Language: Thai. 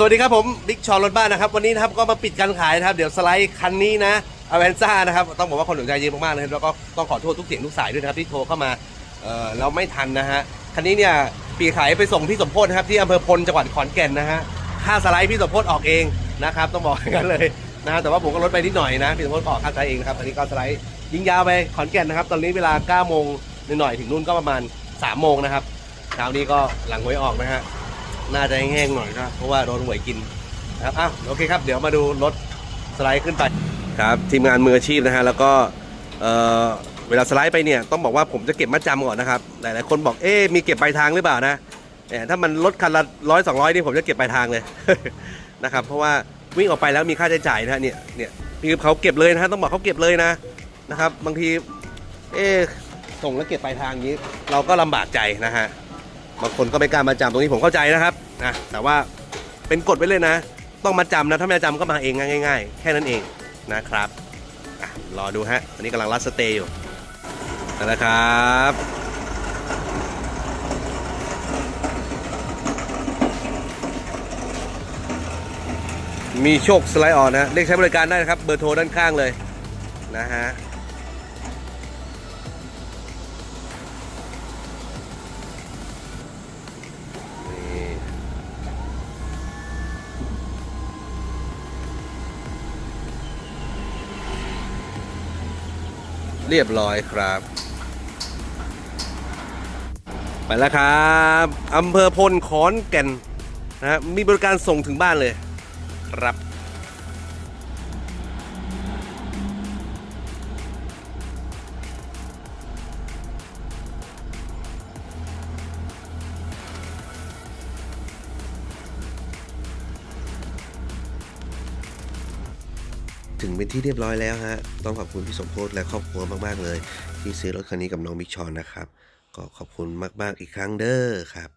สวัสดีครับผมบิ๊กชอรถบ้านนะครับ วันนี้นะครับก็มาปิดการขายนะครับ เดี๋ยวสไลด์คันนี้นะอเวนซ่านะครับ ต้องบอกว่าคนสนใจเยอะมากๆนะครับแล้วก็ต้องขอโทษทุกเสียงทุกสายด้วยนะครับ ที่โทรเข้ามาเออเราไม่ทันนะฮะคันนี้เนี่ยปีขายไปส่งพี่สมพธินะครับที่อำเภอพลจังหวัดขอนแก่นนะฮะค่าสไลด์พี่สมโพธิออกเองนะครับ ต้องบอกอย่างนั้นเลยนะฮะแต่ว่าผมก็ลดไปนิดหน่อยนะพี่สมพธิก็ออกค่าสไลด์เองนะครับอันนี้ก็สไลด์ยิงยาวไปขอนแก่นนะครับ ตอนนี้เวลา9โมงหน่อยๆถึงนู่นก็ประมาณ3โมงนะครับเช้านี้ก็หลังหวยออกนะฮะ น่าจะแห้งๆหน่อยนะเพราะว่าโดนหวยกินนะครับอะโอเคครับ เดี๋ยวมาดูรถสไลด์ขึ้นไปครับ ทีมงานมืออาชีพนะฮะแล้วก็เอ่อเวลาสไลด์ไปเนี่ยต้องบอกว่าผมจะเก็บมัดจำก่อนนะครับหลายๆคนบอกเอ๊ะมีเก็บปลายทางหรือเปล่านะเนี่ยถ้ามันลดคันละร้อยสองร้อยนี่ผมจะเก็บปลายทางเลย นะครับเพราะว่าวิ่งออกไปแล้วมีค่าใช้จ่ายนะฮะเนี่ยเนี่ยคือเขาเก็บเลยนะฮะต้องบอกเขาเก็บเลยนะนะครับ บางทีเอ๊ะส่งแล้วเก็บปลายทางอย่างนี้ เราก็ลำบากใจนะฮะ บางคนก็ไม่กล้ามาจำตรงนี้ผมเข้าใจนะครับนะแต่ว่าเป็นกฎไว้เลยนะ ต้องมาจำนะถ้าไม่มาจำก็มาเองง่ายๆ แค่นั้นเองนะครับอรอดูฮะตอนนี้กำลังรัดสเตย์อยู่นะครับมีโชคสไลด์ออนนะเรียกใช้บริการได้นะครับ เบอร์โทรด้านข้างเลยนะฮะ เรียบร้อยครับ ไปแล้วครับอำเภอพลขอนแก่นนะมีบริการส่งถึงบ้านเลย ครับ ถึงเป็นที่เรียบร้อยแล้วฮะ ต้องขอบคุณพี่สมโพศและครอบครัวมาก ๆ เลย ที่ซื้อรถคันนี้กับน้องบิ๊กชอนนะครับ ก็ขอบคุณมาก ๆ อีกครั้งเด้อครับ